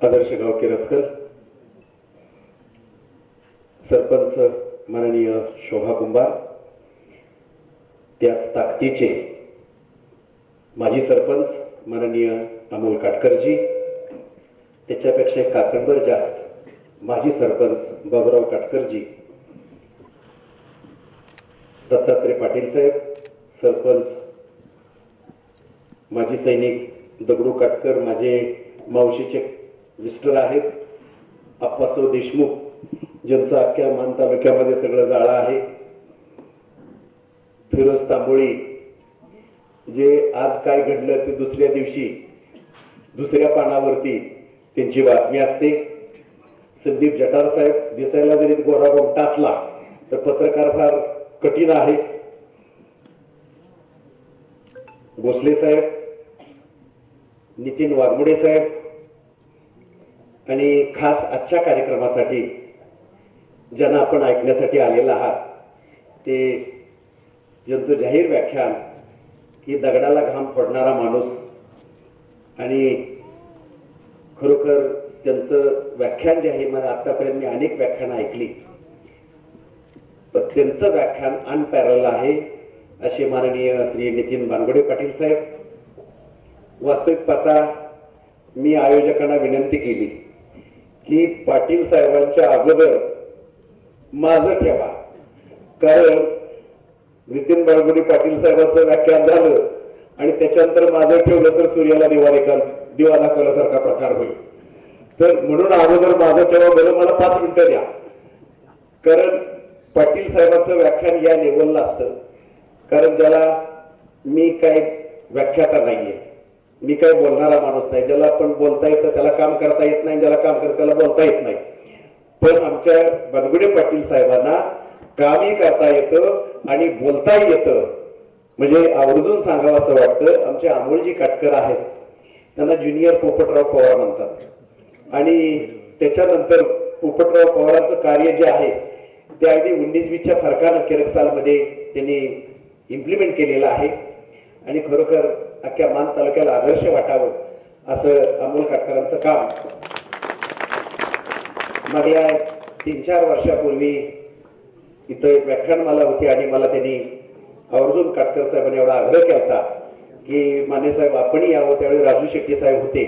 आदर्श गाव केरसकर सरपंच माननीय शोभा कुंभार त्याच ताकदीचे माजी सरपंच माननीय अमोल काटकरजी त्याच्यापेक्षा एक काकणभर जास्त माजी सरपंच बाबुराव काटकरजी दत्तात्रय पाटील साहेब सरपंच माजी सैनिक दगडू काटकर माझे मावशीचे मिस्टर आहेत आप्पासाहेब देशमुख ज्यांचं अख्ख्या मान तालुक्यामध्ये सगळं जाळं आहे. फिरोज तांबोळी जे आज काय घडलं ते दुसऱ्या दिवशी दुसऱ्या पानावरती त्यांची बातमी असते. संदीप जटार साहेब दिसायला जरी गोरा गोमटा असला तर पत्रकार फार कठीण आहे. भोसले साहेब नितीन वाघमोडे साहेब आणि खास आजच्या कार्यक्रमासाठी ज्यांना आपण ऐकण्यासाठी आलेला आहात ते ज्यांचं जाहीर व्याख्यान की दगडाला घाम पडणारा माणूस आणि खरोखर त्यांचं व्याख्यान जे आहे मला आतापर्यंत मी अनेक व्याख्यानं ऐकली पण त्यांचं व्याख्यान अनपॅरल आहे असे माननीय श्री नितीन बानगोडे पाटील साहेब. वास्तविक पाहता मी आयोजकांना विनंती केली की पाटील साहेबांच्या अगोदर माझं ठेवा. कारण नितीन बाळगुडी पाटील साहेबांचं व्याख्यान झालं आणि त्याच्यानंतर माझं ठेवलं तर सूर्याला दिवा निकाल दिवा दाखवल्यासारखा प्रकार होईल. तर म्हणून अगोदर माझं ठेवा बरं मला पाच मिनिटं द्या. कारण पाटील साहेबांचं व्याख्यान या लेवलला असतं. कारण ज्याला मी काय व्याख्याता नाहीये. मी काय बोलणारा माणूस नाही. ज्याला आपण बोलता येतं त्याला काम करता येत नाही ज्याला काम करता त्याला बोलता येत नाही. पण आमच्या बनगुडे पाटील साहेबांना कामही करता येतं आणि बोलताही येतं. म्हणजे आवर्जून सांगावं असं वाटतं आमचे आमोळजी काटकर आहेत. त्यांना ज्युनियर पोपटराव पवार म्हणतात. आणि त्याच्यानंतर पोपटराव पवारांचं कार्य जे आहे ते अगदी उन्नीस वीसच्या फरकानं केरक सालमध्ये त्यांनी इम्प्लिमेंट केलेलं आहे. आणि खरोखर अख्ख्या मान तालुक्याला आदर्श वाटावं असं अमोल काटकरांचं काम. मागल्या तीन चार वर्षापूर्वी इथं एक व्याख्यानमाला होती आणि मला त्यांनी आवर्जून काटकर साहेबांनी एवढा आग्रह केला की माने साहेब आपणही यावं त्यावेळी राजू शेट्टी साहेब होते.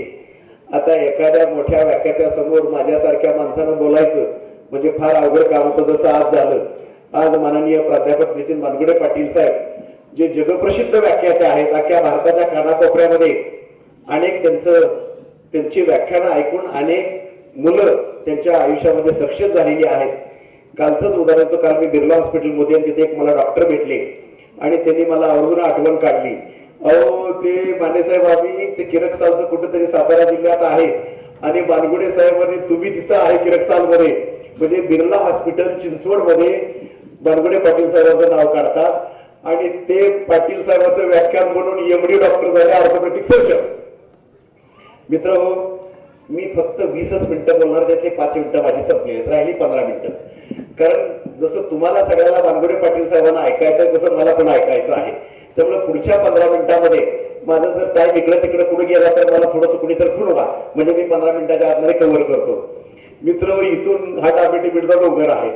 आता एखाद्या मोठ्या व्याख्यात्या समोर माझ्यासारख्या माणसानं बोलायचं म्हणजे फार अवघड काम होतं. जसं आज झालं. आज माननीय प्राध्यापक नितीन मानगुडे पाटील साहेब जे जगप्रसिद्ध व्याख्याते आहेत अख्ख्या भारताच्या कानाकोपऱ्यामध्ये अनेक त्यांचं त्यांची व्याख्यानं ऐकून अनेक मुलं त्यांच्या आयुष्यामध्ये सक्षम झालेली आहेत. कालचंच उदाहरण होतं काल मी बिर्ला हॉस्पिटलमध्ये आणि तिथे एक मला डॉक्टर भेटले आणि त्यांनी मला आवडून आठवण काढली. अहो ते मानेसाहेब आम्ही ते किरक सालचं कुठेतरी सातारा जिल्ह्यात आहे आणि बानगुडे साहेबांनी तुम्ही तिथं आहे किरकमध्ये म्हणजे बिर्ला हॉस्पिटल चिंचवडमध्ये बानगुडे पाटील साहेबांचं नाव काढतात. आणि ते पाटील साहेबांचं व्याख्यान म्हणून एमडी डॉक्टर झाले ऑर्थोपेटिक सर्जन मित्र हो, मी फक्त वीसच मिनिटं बोलणार त्यातले पाच मिनिटं माझी संपली आहेत. राहिली पंधरा मिनिटं. कारण जसं तुम्हाला सगळ्याला बानगुडे पाटील साहेबांना ऐकायचं तसं मला पण ऐकायचं आहे. त्यामुळे पुढच्या पंधरा मिनिटामध्ये माझं जर काय इकडे तिकडे पुढे गेला तर मला थोडंसं कुणी तर म्हणजे मी पंधरा मिनिटाच्या आतमध्ये कव्हर करतो. मित्र हो, इथून हा डाबेटिपीडचा डोंगर आहे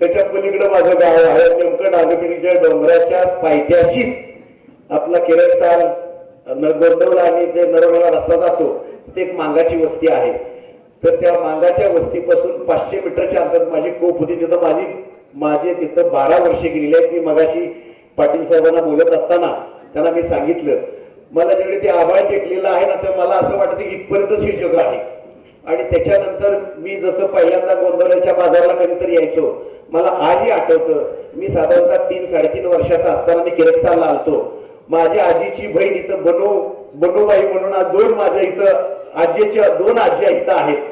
त्याच्या पलीकडे माझं गाव आहे. नेमकं डाबेटिपीच्या डोंगराच्या पायथ्याशीच आपला केरळ गोंदवला आणि ते नरवला रस्ता जातो ते एक मांगाची वस्ती आहे. तर त्या मांगाच्या वस्तीपासून पाचशे मीटरच्या अंतरात माझी कोप होती. तिथं माझी माझे तिथं बारा वर्षे गेलेली आहेत. मी मगाशी पाटील साहेबांना बोलत असताना त्यांना मी सांगितलं मला जेवढे ते आभाळ टेकलेलं आहे ना तर मला असं वाटतं की इथपर्यंतच हे जग आहे. आणि त्याच्यानंतर मी जसं पहिल्यांदा गोंधळाच्या बाजाराला कधीतरी यायचो मला आजही आठवतं मी साधारणतः तीन साडेतीन वर्षाचा असताना मी किरकसाला आलतो. माझ्या आजीची बहीण इथं बनू बनूबाई म्हणून आज दोन माझ्या इथं आजीच्या दोन आजी इथं आहेत.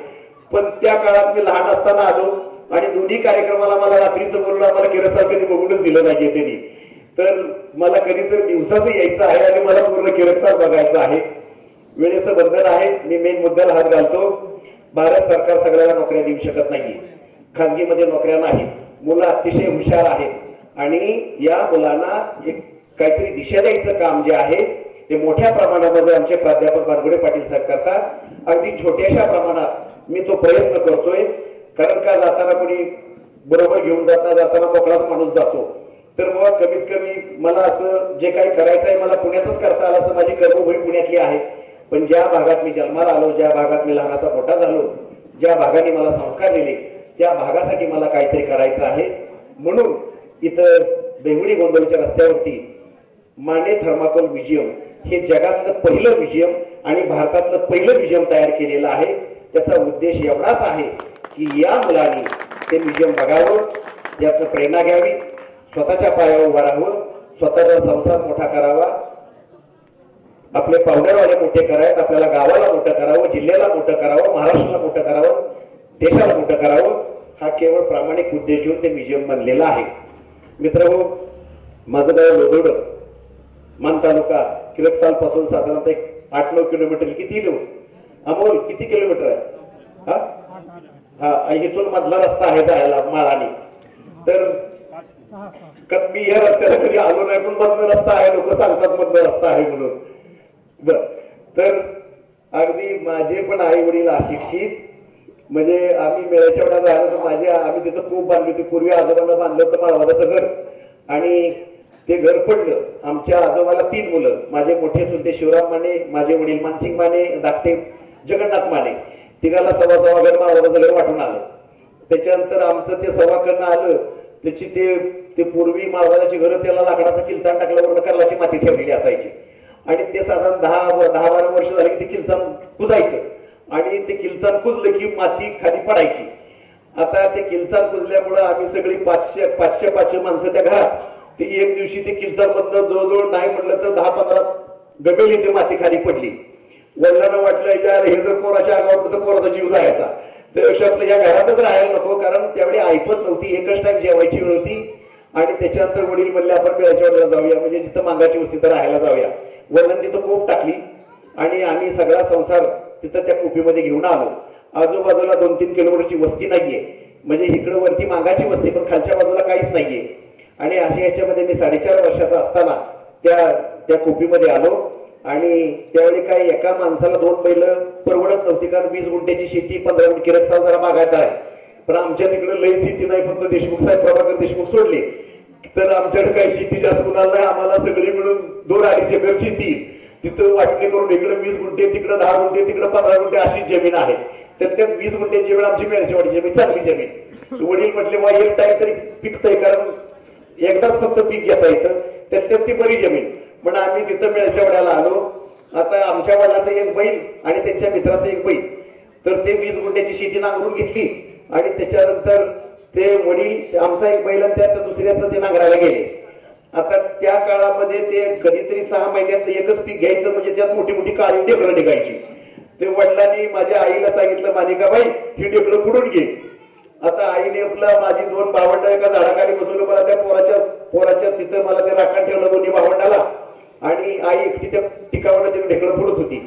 पण त्या काळात मी लहान असताना आलो आणि दोन्ही कार्यक्रमाला मला रात्रीचं बोलून आम्हाला किरसाल कधी बघूनच दिलं नाहीये त्यांनी तर मला कधीतरी दिवसाचं यायचं आहे आणि मला पूर्ण किरसाल बघायचं आहे. वेळेचं बंधन आहे मी मेन मुद्द्याला हात घालतो. भारत सरकार सगळ्याला नोकऱ्या देऊ शकत नाही. खाजगीमध्ये नोकऱ्या नाही मुलं अतिशय हुशार आहेत. आणि या मुलांना एक काहीतरी दिशा द्यायचं काम जे आहे ते मोठ्या प्रमाणामध्ये आमचे प्राध्यापक बारगुडे पाटील साहेब करतात. अगदी छोट्याशा प्रमाणात मी तो प्रयत्न करतोय. कारण का जाताना कोणी बरोबर घेऊन जाता जाताना मोकळाच माणूस जातो. तर मग कमीत कमी मला असं जे काही करायचं आहे मला पुण्यातच करता आलं असं माझी कर्मभूमी पुण्यातली आहे. पण ज्या भागात मी जन्माला आलो ज्या भागात मी लहानाचा मोठा झालो ज्या भागाने मला संस्कार दिले त्या भागासाठी मला काहीतरी करायचं आहे. म्हणून इथं देवडी गोंधळच्या रस्त्यावरती माने थर्माकोल म्युझियम हे जगातलं पहिलं म्युझियम आणि भारतातलं पहिलं म्युझियम तयार केलेलं आहे. त्याचा उद्देश एवढाच आहे की या मुलांनी ते म्युझियम बघावं त्यातनं प्रेरणा घ्यावी स्वतःच्या पायावर उभं राहावं स्वतःचा संसार मोठा करावा. आपले पाहुणेवाले मोठे करायत आपल्याला गावाला मोठं करावं जिल्ह्याला मोठं करावं महाराष्ट्राला मोठं करावं. देशाला मोठं करावं हा केवळ प्रामाणिक उद्देश घेऊन ते म्युझियम बनलेलं आहे. मित्र माझं गाव लोदोड मान तालुका किरकसाल पासून साधारणतः एक आठ नऊ किलोमीटर किती लो अमोल किती किलोमीटर आहे? हा? हा इथून मधला रस्ता आहे जायला माळाने. तर मी या रस्त्याला कधी आलो नाही पण मधला रस्ता आहे लोक सांगतात मधला रस्ता आहे म्हणून. बर तर अगदी माझे पण आई वडील अशिक्षित म्हणजे आम्ही मेळ्याच्या वेळा राहिलो तर माझे आम्ही तिथं खूप बांधली होती. पूर्वी आजोबांना बांधलं होतं माळवादाचं घर. आणि ते घर पडलं. आमच्या आजोबाला तीन मुलं. माझे मोठे चुलते शिवराम माने माझे वडील मानसिंग माने धाकटे जगन्नाथ माने. तिघाला सव्वा सव्वा घर माळवादाचं घर वाटून आलं. त्याच्यानंतर आमचं ते सव्वा करणं आलं. त्याची ते ते पूर्वी माळवादाची घरं त्याला लाकडाचा किलचाण टाकल्यावर कर्लाची माती ठेवलेली असायची. आणि ते साधारण दहा दहा बारा वर्ष झाले की ते किलचाण कुजायचं. आणि ते किलचान कुजलं की माती खाली पडायची. आता ते किलचान कुजल्यामुळं आम्ही सगळी पाचशे पाचशे पाचशे माणसं त्या घरात. ते एक दिवशी ते किलचान मधनं जवळजवळ नाही म्हटलं तर दहा पंधरा गबेली ते माती खाली पडली. वडिलांना वाटलं यार हे जर पोराच्या आगावर तर पोराचा जीव जायचा. त्यापेक्षा आपलं या घरातच राहायला नको कारण त्यावेळी ऐकत नव्हती एकच टाइम जेवायची वेळ होती. आणि त्याच्यानंतर वडील म्हणले आपण वेळाच्या जाऊया म्हणजे जिथं मांगाची वस्ती तर राहायला जाऊया. वडिलांनी तिथं कोप टाकली. आणि आम्ही सगळा संसार तिथं त्या कुपीमध्ये घेऊन आलो. आजूबाजूला दोन तीन किलोमीटरची वस्ती नाहीये. म्हणजे इकडं वरती मागाची वस्ती पण खालच्या बाजूला काहीच नाहीये. आणि अशा याच्यामध्ये मी साडेचार वर्षाचा असताना त्या त्या कुपीमध्ये आलो. आणि त्यावेळी काय एका माणसाला दोन बैल परवडत नव्हती कारण वीस गुंठ्याची शेती पंधरा गुंठ किरकसाल जरा मागायचा आहे. पण आमच्या तिकडे लई शेती नाही फक्त देशमुख साहेब प्रभाकर देशमुख सोडले. तर आमच्याकडे काही शेती जास्त कुणाला नाही आम्हाला सगळी मिळून दोन अडीच एकर शेती. तिथं वाटणी करून इकडे वीस गुंठे तिकडे दहा गुंठे तिकडे पंधरा गुंठे अशी जमीन आहे. तर त्यात वीस गुंठे जमीन आमची मिळायची वाटी जमीन चांगली जमीन. वडील म्हटले वा एक टाईम तरी पिकतंय कारण एकदाच फक्त पीक घेता येतं. त्यात त्यात ती बरी जमीन. पण आम्ही तिथं मिळायच्या वड्याला आलो. आता आमच्या वडिलाचं एक बैल आणि त्यांच्या मित्राचं एक बैल तर ते वीस गुंठ्याची शेती नांगरून घेतली. आणि त्याच्यानंतर ते वडील आमचा एक बैल आणि त्यात दुसऱ्याचं ते नांगरायला गेले. आता त्या काळामध्ये ते कधीतरी सहा महिन्यात एकच पीक घ्यायचं म्हणजे त्यात मोठी मोठी काळी ढेकळं निघायची. ते वडिलांनी माझ्या आईला सांगितलं मानिकाबाई ही ढेकळं फुडून घे. आता आईने आपला माझी दोन भावंड एका झाडाखाली बसवलं मला त्या पोराच्या पोराच्या तिथं मला ते राखण ठेवलं दोन्ही भावंडाला आणि आई एकटी त्या टिकावं ते ढेकळं फुडत होती.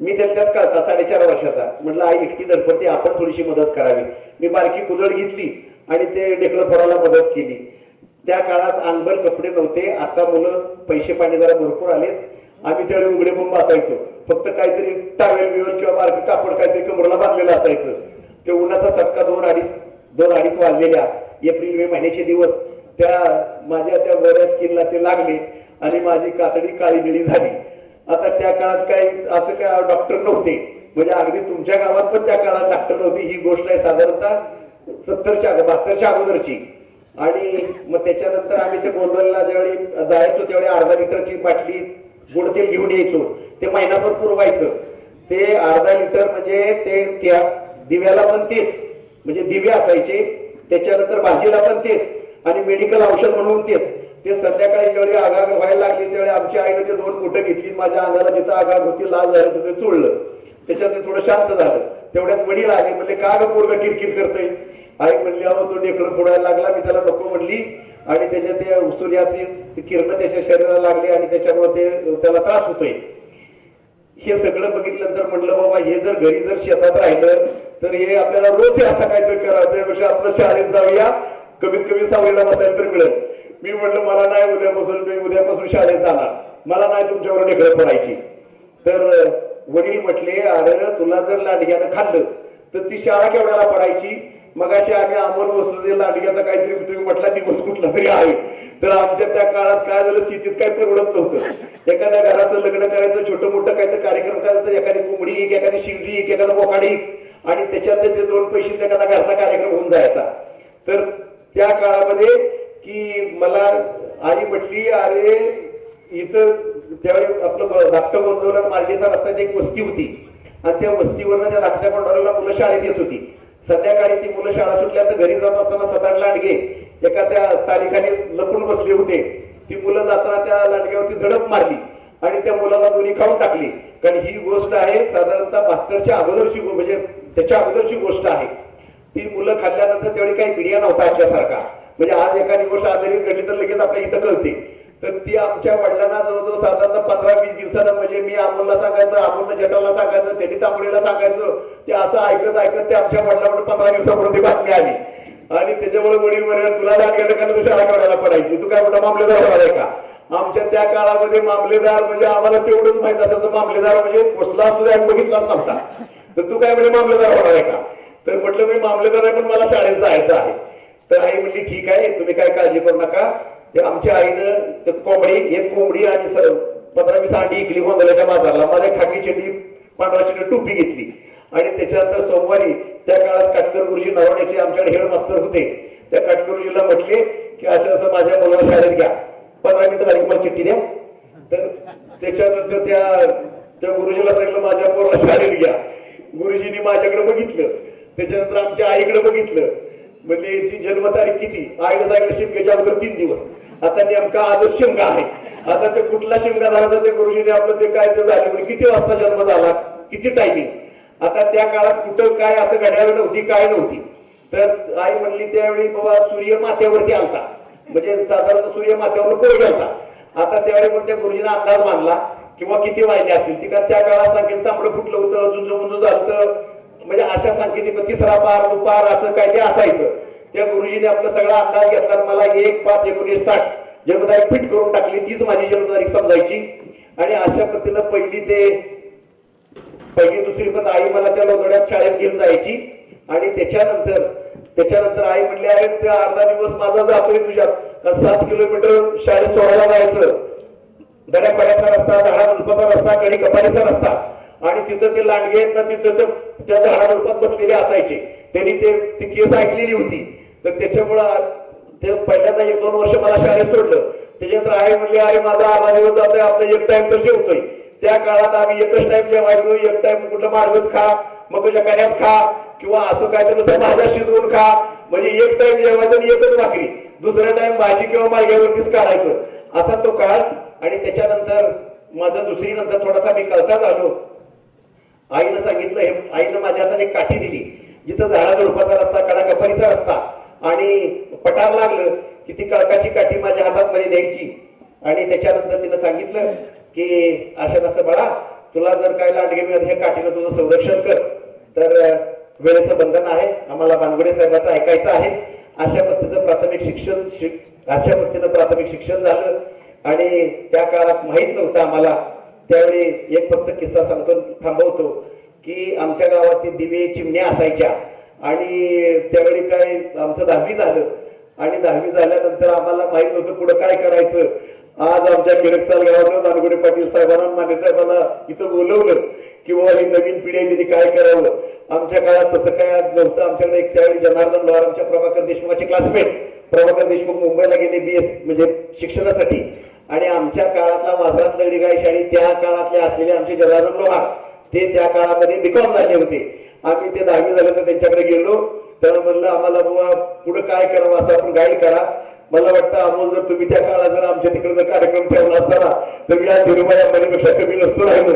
मी त्यांच्यात कळता साडेचार वर्षाचा. म्हटलं आई एकटी धडपडते आपण थोडीशी मदत करावी. मी बारकी कुदळ घेतली आणि ते ढेकळं फोडायला मदत केली. त्या काळात अंगभर कपडे नव्हते. आता मुलं पैसे पाणी जरा भरपूर आलेत. आम्ही त्यावेळी उघडे पण बसायचो फक्त काहीतरी टावेल बिवेल किंवा मार्केट कापड काहीतरी कमरला बांधलेलं असायचं. ते उन्हाचा चटका दोन अडीच दोन अडीच वाजलेल्या एप्रिल मे महिन्याचे दिवस. त्या माझ्या त्या बऱ्या स्किनला ते लागले आणि माझी कातडी काळी बिळी झाली. आता त्या काळात काही असं काय डॉक्टर नव्हते. म्हणजे अगदी तुमच्या गावात पण त्या काळात डॉक्टर नव्हती. ही गोष्ट आहे साधारणतः सत्तरच्या बहात्तरच्या अगोदरची. आणि मग त्याच्यानंतर आम्ही ते गोंधळला ज्यावेळी जायचो त्यावेळी अर्धा लिटरची बाटली गोड तेल घेऊन यायचो. ते महिनाभर पुरवायचं. ते अर्धा लिटर म्हणजे ते त्या दिव्याला पण तेच म्हणजे दिवे असायचे. त्याच्यानंतर भाजीला पण तेच आणि मेडिकल औषध म्हणून तेच. ते संध्याकाळी ज्यावेळी आगाग व्हायला लागली त्यावेळी आमच्या आईनं ते दोन कुठं घेतली. माझ्या अंगाला जिथं आगाग होती लाल झालं तिथे चोळलं. त्याच्यात ते थोडं शांत झालं. तेवढ्यात वडील आले म्हणजे का ग पोरग किरकिर करतोय? आई म्हणली अहो तो ढेकळं फोडायला लागला. मी त्याला नको म्हणली. आणि त्याच्या ते सूर्याची किरण त्याच्या शरीराला लागली आणि त्याच्यामुळे ते त्याला त्रास होतोय. हे सगळं बघितल्यानंतर म्हणलं बाबा हे जर घरी जर शेतात राहिलं तर हे आपल्याला रोज असं काहीतरी करावं त्यापेक्षा आपलं शाळेत जाऊया. कमीत कमी सावलीला बसायला तर मिळेल. मी म्हटलं मला नाही उद्यापासून मी उद्यापासून शाळेत जाणार. मला नाही तुमच्यावर ढेकळं पडायची तर वडील म्हटले अरे तुला जर लांडग्यानं खाल्लं तर ती शाळा केवढ्याला पडायची? मग अशी आम्ही अमोल बसलो ते काहीतरी तुम्ही म्हटला दिवस कुठला तरी आहे. तर आमच्या त्या काळात काय झालं शेतीत काय परवडत नव्हतं. एखाद्या घराचं लग्न करायचं छोटं मोठं काहीतरी कार्यक्रम करायचं एखादी कोंबडी एक एखादी शिवडी एक एखादा बोकाडी आणि त्याच्यात ते दोन पैसे एखादा घरचा कार्यक्रम होऊन जायचा. तर त्या काळामध्ये की मला आई म्हटली अरे इथं त्यावेळी आपलं धाकटं गोंदवलं मार्गेचा रस्त्यात एक वस्ती होती. आणि त्या वस्तीवरनं त्या धाकट्या गोंडवल्याला मुलं शाळेत येत होती. संध्याकाळी ती मुलं शाळा सुटल्या तर घरी जात असताना सदान लांडगे एका त्या तालिकाने लपून बसले होते. ती मुलं जाताना त्या लांडग्यावरती झडप मारली आणि त्या मुलाला दोन्ही खाऊन टाकली. कारण ही गोष्ट आहे साधारणतः मास्तरच्या अगोदरची म्हणजे त्याच्या अगोदरची गोष्ट आहे. ती मुलं खाल्ल्यानंतर त्यावेळी काही मीडिया नव्हता आमच्यासारखा. म्हणजे आज एखादी गोष्ट आजारी घडली तर लगेच आपल्या इथं कळते. तर ती आमच्या वडिलांना जवळजवळ साधारणतः पंधरा वीस दिवसानं म्हणजे मी अमोलला सांगायचं अमोलनं जटाला सांगायचं त्यांनी तांबडीला सांगायचं ते असं ऐकत ऐकत ते आमच्या वडिलांकडे पंधरा दिवसापर्यंत बातमी आली. आणि त्याच्यामुळे वडील म्हणे तुला लागलं का तू शाळा काढायला पडायची? तू काय मोठा मामलेदार होणार का? आमच्या त्या काळामध्ये मामलेदार म्हणजे आम्हाला तेवढंच माहीत असायचं मामलेदार म्हणजे पोचला सुद्धा बघितलाच नव्हता. तर तू काय म्हणजे मामलेदार होणार आहे का? तर म्हटलं मी मामलेदार आहे पण मला शाळेत जायचं आहे. तर आई म्हणली ठीक आहे तुम्ही काय काळजी करू नका. ते आमच्या आईनं ते कोंबडी एक कोंबडी आणि पंधरा वीस अंडी इकली गोंधळाच्या बाजारला. माझ्या खाकी चेंडी पांढरा चेंडी टोपी घेतली. आणि त्याच्यानंतर सोमवारी त्या काळात काटकर गुरुजी नरवण्याचे आमच्याकडे हेड मास्तर होते. त्या काटकर गुरुजीला म्हटले की असं असं माझ्या मुलाला शाळेत घ्या. पंधरा मिनिटं झाली मला चिठ्ठी द्या. तर त्याच्यानंतर त्या त्या गुरुजीला सांगितलं माझ्या पोराला शाळेत घ्या. गुरुजींनी माझ्याकडे बघितलं. त्याच्यानंतर आमच्या आईकडे बघितलं. म्हणजे याची जन्मतारीख किती? आईला सांगितलं शिमग्याच्या अगोदर तीन दिवस. आता नेमका आजच शिमगा आहे. आता ते कुठला शिमगा झाला तर ते गुरुजीने आपलं ते काय ते झाले म्हणजे किती वाजता जन्म झाला किती टायमिंग आता त्या काळात कुठं काय असं घड्याळ नव्हती काय नव्हती. तर आई म्हणली त्यावेळी बाबा सूर्य माथ्यावरती आलता. म्हणजे साधारण सूर्य माथ्यावर पोळ गेलता आता त्यावेळी पण त्या गुरुजीने अंदाज मानला किंवा किती वाहिले असतील. ती त्या काळात सांगेल तांबडं फुटलं होतं झुंज मुंजू झालं म्हणजे अशा सांकेतिक तिसरा पार दुपार असं काय ते असायचं. त्या गुरुजीने आपला सगळा अंदाज घेतला मला एक पाच एकोणीस साठ जन्मतारीख फिट करून टाकली तीच माझी जन्मतारीख समजायची. आणि अशा पद्धतीनं पहिली ते पहिली दुसरी पण आई मला त्या लोकड्यात शाळेत घेऊन जायची. आणि त्याच्यानंतर त्याच्यानंतर आई म्हणली अरे त्या अर्धा दिवस माझा जातोय तुझ्यात सात किलोमीटर शाळेत सोडायला जायचं? दड्या पड्याचा रस्ता झाडा झुडपाचा रस्ता कडी कपारीचा रस्ता. आणि तिथं ते लांडगे आहेत ना तिथं त्या झाडा झुडपात बसलेले असायचे. त्यांनी ते केस ऐकलेली होती. तर त्याच्यामुळं ते पहिल्यांदा एक दोन वर्ष मला शाळेत सोडलं. त्याच्यानंतर आई म्हणली अरे माझा आवाज होत जातोय आपला एक टाइम तर जेवतोय. त्या काळात आम्ही एकच टाइम जेवायचो एक टाइम कुठलं मार्गच खा मग तुझ्या कण्यात खा किंवा असं काय तर भाज्या शिजवून खा. म्हणजे एक टाइम जेवायचं आणि एकच भाकरी. दुसऱ्या टाइम भाजी किंवा मार्ग्यावरतीच काढायचं. असा तो काळ. आणि त्याच्यानंतर माझं दुसरी नंतर थोडासा मी कळता झालो. आईनं सांगितलं हे आईनं माझ्या हाताने एक काठी दिली. जिथं झाडा झुडपाचा रस्ता कडाकपारीचा रस्ता आणि पटार लागलं की ती कळकाची काठी माझ्या हातात मध्ये द्यायची. आणि त्याच्यानंतर तिनं सांगितलं की अशा नसं बाळा तुला जर काय लांडगे मिळत हे काठीनं तुझं संरक्षण कर. तर वेळेचं बंधन आहे. आम्हाला बानगुडे साहेबाचं ऐकायचं आहे. अशा पद्धतीचं प्राथमिक शिक्षण अशा पद्धतीनं प्राथमिक शिक्षण झालं. आणि त्या काळात माहीत नव्हतं आम्हाला. त्यावेळी एक फक्त किस्सा सांगतो थांबवतो की आमच्या गावात दिवे चिमण्या असायच्या. आणि त्यावेळी काय आमचं दहावी झालं. आणि दहावी झाल्यानंतर आम्हाला माहीत होतं पुढे काय करायचं. आज आमच्या किरकसाल गावानं नानगुडे पाटील साहेबांना माने साहेबांना इथं बोलवलं की बाबा ही नवीन पिढी आहे काय करावं? आमच्या काळात तसं काय आज नव्हतं. आमच्याकडे एक त्यावेळी जनार्दन लवार आमच्या प्रभाकर देशमुखाचे क्लासमेट प्रभाकर देशमुख मुंबईला गेले बीएस म्हणजे शिक्षणासाठी. आणि आमच्या काळातला माझा दगडी गायशी आणि त्या काळातले असलेले आमचे जनार्दन लोहार ते त्या काळामध्ये बिकॉम झाले होते. आम्ही ते दहावी झालं तर त्यांच्याकडे गेलो. त्याला म्हणलं आम्हाला बुवा पुढे काय करावं असं आपण गाईड करा. मला वाटतं अमोल जर तुम्ही त्या काळात जर आमच्या तिकडे जर कार्यक्रम ठेवला असताना तर मी आज अंबानीपेक्षा कमी नसतो राहिलो.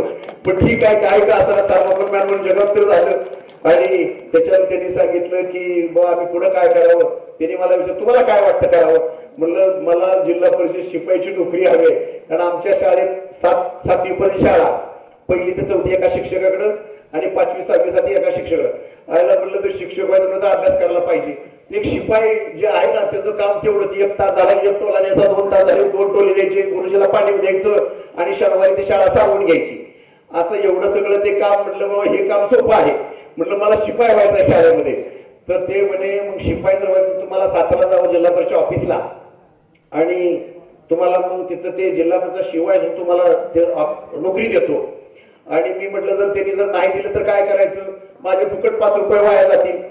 पण ठीक आहे काय का असताना थर्माकोल म्हणून जगत झालं. आणि त्याच्यावर त्यांनी सांगितलं की बुवा आम्ही पुढे काय करावं? त्यांनी मला विचार तुम्हाला काय वाटतं करावं? म्हणलं मला जिल्हा परिषद शिपाईची नोकरी हवी आहे. कारण आमच्या शाळेत सात सातवी पण शाळा. पहिली ते चौथी एका शिक्षकाकडं. आणि पाचवी सहावीसाठी एका शिक्षकाला. आयला म्हणलं तर शिक्षक व्हायचं तर अभ्यास करायला पाहिजे. एक शिपाई जे आहे ना त्याचं काम तेवढंच. एक तास झाला एक टोला द्यायचा दोन तास झाले दोन टोले द्यायचे गुरुजीला पाणी द्यायचं आणि शनिवारी ती शाळा सारवून घ्यायची. असं एवढं सगळं ते काम म्हटलं बाबा हे काम सोपं आहे. म्हटलं मला शिपाई व्हायचं आहे शाळेमध्ये. तर ते म्हणे मग शिपाई जर व्हायचं तुम्हाला सातारा जावं जिल्हा परिषद ऑफिसला. आणि तुम्हाला मग तिथं ते जिल्हा परिषद शिवाय तुम्हाला ते नोकरी देतो. आणि मी म्हटलं जर त्यांनी जर नाही दिलं तर काय करायचं? माझे फुकट पाच रुपये वाया जातील.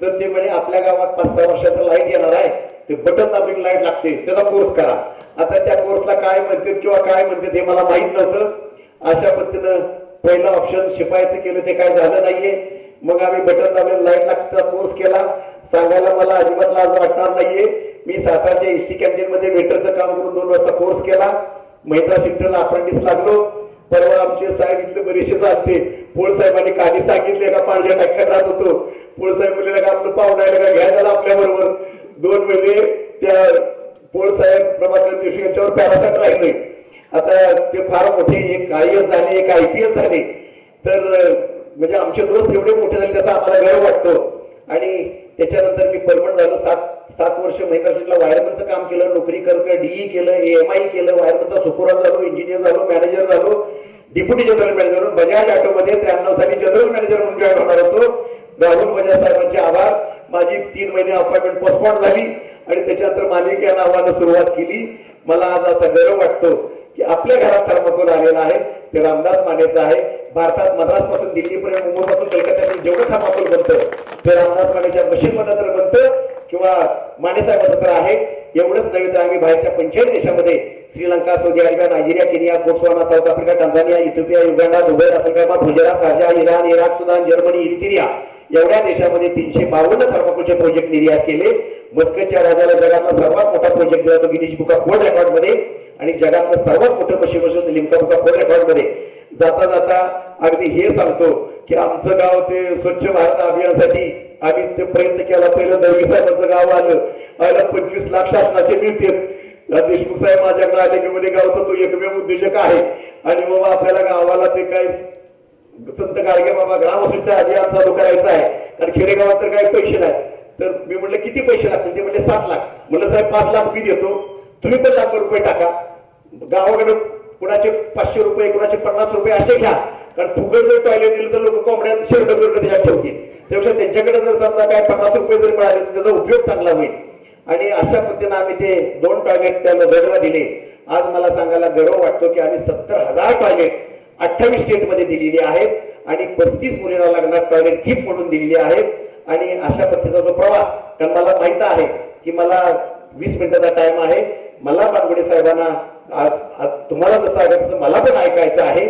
तर ते म्हणे आपल्या गावात पाच सहा वर्षाचा लाइट येणार आहे. ते बटन दाबिंग लाइट लागते. त्याचा कोर्स करा. आता त्या कोर्सला काय म्हणतात किंवा काय म्हणतात हे मला माहीत नव्हतं. अशा पद्धतीनं पहिलं ऑप्शन शिपायचं केलं ते काय झालं नाहीये. मग आम्ही बटन दाबेल लाइट लागचा कोर्स केला. सांगायला मला अजिबात लाज वाटणार नाहीये. मी सातारच्या एसटी कॅन्टीन मध्ये वेटरचं काम करून दोन वाजता कोर्स केला. महिंद्रा शिफ्टला अप्रेंटिस लागलो. परवा आमचे साहेब इथले बरेचसे चालते पोळ साहेबांनी काही सांगितले का पांढऱ्या टाक्यात राहत होतो. पोळ साहेब म्हणले का आपलं पाहुण्याला का? घ्यायला आपल्या बरोबर. दोन महिने त्या पोळ साहेब प्रभाकर जोशी यांच्यावर पॅरासाईट राहिले. आता ते फार मोठे एक आय एस झाले एक आय पी एस झाले. तर म्हणजे आमचे दोस्त एवढे मोठे झाले त्याचा आम्हाला गर्व वाटतो. आणि त्याच्यानंतर मी परमनंट झालो. सात सात वर्ष महिला वायरमनचं काम केलं नोकरी करत डीई केलं एम आय केलं वायरमनचा सुपुरा झालो इंजिनियर झालो मॅनेजर झालो. डिप्युटी जनरल मॅनेजर म्हणून बजाज ऑटोमध्ये त्र्याण्णव साली जनरल मॅनेजर म्हणून जॉईन होणार होतो. राहुल बजाज साहेबांचे आभार माझी तीन महिने अपॉइंटमेंट पोस्टपॉन झाली आणि त्याच्यानंतर मालिक या नावानं सुरुवात केली. मला आज असा गर्व वाटतो की आपल्या घरात थर्मकोल आलेला आहे. ते रामदास मानेचा आहे. भारतात मद्रासपासून दिल्लीपर्यंत मुंबईपासून कलकत्त्यापर्यंत जेवढं थर्माकोल बनतं ते रामदास मानेच्या मशीन मधनं तर बनतं. किंवा माने साहेबाचं तर आहे. एवढंच नव्हे तर आम्ही बाहेरच्या पंचायत देशामध्ये Sri Lanka Saudi Arabia Nigeria Kenya Botswana South Africa Tanzania Ethiopia Uganda Dubai Africa Gujarat Sharjah Iran Iraq Sudan Germany Eritrea एवढ्या देशामध्ये तीनशे बावन्न थर्माकोलचे प्रोजेक्ट निर्यात केले. मस्कतच्या राजाला जगातला सर्वात मोठा प्रोजेक्ट दिला तो गिनीज बुका ऑफ वर्ल्ड रेकॉर्डमध्ये आणि जगातलं सर्वात मोठं पश्चिम मशीन लिमका बुका ऑफ वर्ल्ड रेकॉर्डमध्ये जाता जाता अगदी हे सांगतो की आमचं गाव ते स्वच्छ भारत अभियानासाठी आम्ही ते प्रयत्न केला. पहिलं दळवी साहेबांचं गाव आलं. आयला पंचवीस लाख शासनाचे मिळतील. देशमुख साहेब माझ्याकडे आले की मध्ये गावचा तो एकमेव उद्योजक आहे. आणि बाबा आपल्याला गावाला ते काय संत गाडगे बाबा ग्रामसुद्धा अभियान चालू करायचं आहे. कारण खेडेगावात तर काही पैसे नाही तर मी म्हटलं किती पैसे लागतील? ते म्हणले सात लाख. म्हटलं साहेब पाच लाख मी देतो. तुम्ही पण लाख रुपये टाका. गावाकडे कुणाचे पाचशे रुपये कुणाचे पन्नास रुपये असे घ्या. कारण फुकट जर टॉयलेट दिलं तर लोक कोंबड्या शेरड बिरड त्याच्यात ठेवतील. त्यापेक्षा त्यांच्याकडे जर समजा काय पन्नास रुपये जर मिळाले तर त्याचा उपयोग चांगला होईल. आणि अशा पद्धतीनं आम्ही ते दोन टार्गेट त्या नजरला दिले. आज मला सांगायला गर्व वाटतो की आम्ही सत्तर हजार टॉयलेट अठ्ठावीस स्टेटमध्ये दिलेली आहेत आणि पस्तीस मुलींना लागणार टॉयलेट गिफ्ट म्हणून दिलेली आहेत. आणि अशा पद्धतीचा जो प्रवास कारण मला माहीत आहे की मला वीस मिनिटाचा टाइम आहे. मला बानगुडे साहेबांना तुम्हाला जसं ऐकायचं मला पण ऐकायचं आहे.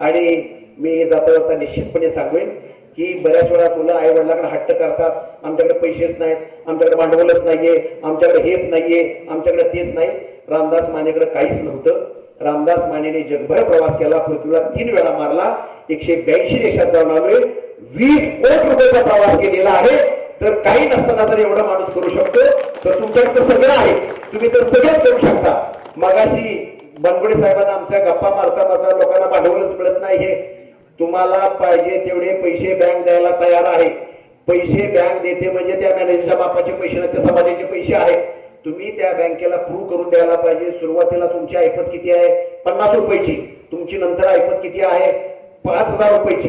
आणि मी जाता जाता निश्चितपणे सांगेन की बऱ्याच वेळा मुलं आई वडिलांकडे हट्ट करतात आमच्याकडे पैसेच नाहीत आमच्याकडे भांडवलच नाहीये आमच्याकडे हेच नाहीये आमच्याकडे तेच नाही. रामदास मानेकडे काहीच नव्हतं. रामदास मानेने जगभर प्रवास केला पृथ्वीला तीन वेळा मारला एकशे ब्याऐंशी देशात जाऊन आलोय. वीस कोटी रुपयाचा प्रवास केलेला आहे. तर काही नसताना जर एवढा माणूस करू शकतो. तर तुमच्याकडे सगळं आहे. तुम्ही तर सगळंच करू शकता. मगाशी बनगुडे साहेबांना आमच्या गप्पा मारता मारता लोकांना भांडवलच मिळत नाही हे. तुम्हाला पाहिजे तेवढे पैसे बँक द्यायला तयार आहे. पैसे बँक देते म्हणजे त्या मॅनेजरच्या बापाचे पैसे नाही त्या समाजाचे पैसे आहेत. तुम्ही त्या बँकेला प्रूव्ह करून द्यायला पाहिजे. सुरुवातीला तुमची ऐपत किती आहे? पन्नास रुपयाची. तुमची नंतर ऐपत किती आहे? पाच हजार रुपयाची.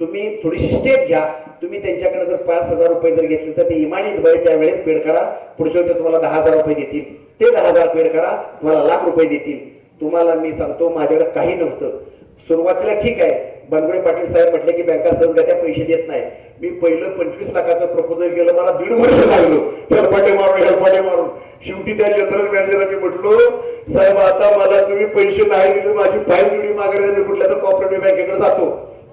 तुम्ही थोडीशी स्टेप घ्या. तुम्ही त्यांच्याकडे जर पाच हजार रुपये जर घेतले तर ते इमानीत भय त्यावेळेस पेड करा. पुढच्या वेळेस तुम्हाला दहा हजार रुपये देतील. ते दहा हजार पेड करा. तुम्हाला लाख रुपये देतील. तुम्हाला मी सांगतो माझ्याकडे काही नव्हतं. सुरुवातीला ठीक आहे. बनगुडे पाटील साहेब म्हटले की बँका सहजगत्या पैसे देत नाही. मी पहिलं पंचवीस लाखाचं प्रपोजल केलं मला दीड वर्ष लागलो. हेलपाटे मारून हेलपाटे मारून. शेवटी त्या जनरल मॅनेजरला मी म्हटलो साहेब आता मला तुम्ही पैसे नाही दिले माझी फाईल जुडी मागायला मी कुठल्या तर कॉपरेटिव्ह बँकेकडे जातो.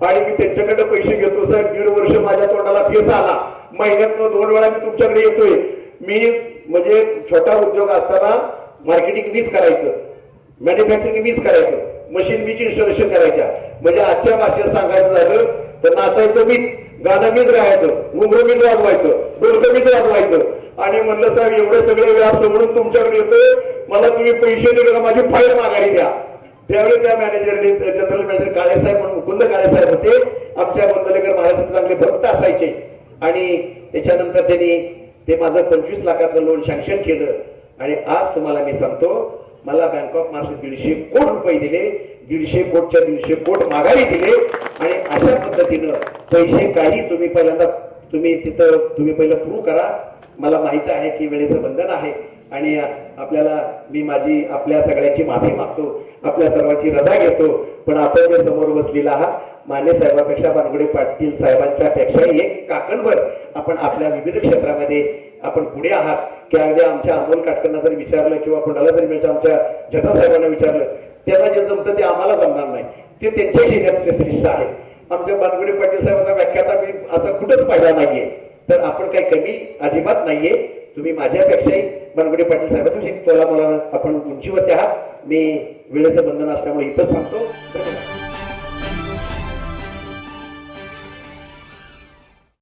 आणि मी त्यांच्याकडे पैसे घेतो साहेब दीड वर्ष माझ्या तोंडाला फेस आला. महिन्यात दोन वेळा मी तुमच्याकडे येतोय. मी म्हणजे छोटा उद्योग असताना मार्केटिंग मीच करायचं. मॅन्युफॅक्चरिंग मीच करायचं. मशीन बीची इन्स्टॉलेशन करायच्या. म्हणजे आजच्या भाषेत सांगायचं झालं तर नाचायचं मीच गाणं मीच राहायचं घुंगरू मीच वाजवायचं डोलकं मीच वाजवायचं. आणि म्हणलं साहेब एवढे सगळे व्याप म्हणून तुमच्याकडे येतोय मला तुम्ही पैसे दिले का? माझी फाईल मागायला द्या. त्यावेळी त्या मॅनेजरने जनरल मॅनेजर काळेसाहेब म्हणून मुकुंद काळेसाहेब होते. आमच्या बंदलेकर महाराष्ट्रात चांगले भक्त असायचे. आणि त्याच्यानंतर त्यांनी ते माझं पंचवीस लाखाचं लोन सँक्शन केलं. आणि आज तुम्हाला मी सांगतो मला बँक ऑफ महाराष्ट्र दीडशे कोट रुपये दिले दीडशे कोटच्या दीडशे कोट माघारी दिले आणि अशा पद्धतीनं पैसे काही तुम्ही पहिल्यांदा तुम्ही तिथं तुम्ही पहिलं प्रूव्ह करा. मला माहीत आहे की वेळेचं बंधन आहे आणि आपल्याला मी माझी आपल्या सगळ्यांची माफी मागतो आपल्या सर्वांची रजा घेतो पण आपण जे समोर बसलेला आहात माने साहेबापेक्षा बानगुडे पाटील साहेबांच्या पेक्षा एक काकणभर आपण आपल्या विविध क्षेत्रामध्ये आपण पुढे आहात. की अगदी आमच्या अमोल काटकरना जरी विचारलं किंवा कोणाला जरी म्हणजे आमच्या जटा साहेबांना विचारलं त्यांना जे जमतं ते आम्हाला जमणार नाही. ते त्यांच्या जिल्ह्यात स्पेशलिस्ट आहे आमच्या बानगुडे पाटील साहेबांचा व्याख्याता मी असा कुठंच पाहिला नाहीये. तर आपण काही कमी अजिबात नाहीये. तुम्ही माझ्यापेक्षाही बनगुडे पाटील साहेब तोला मला आपण उंचीवरती आहात. मी वेळेचं बंधन असल्यामुळे इथंच सांगतो धन्यवाद.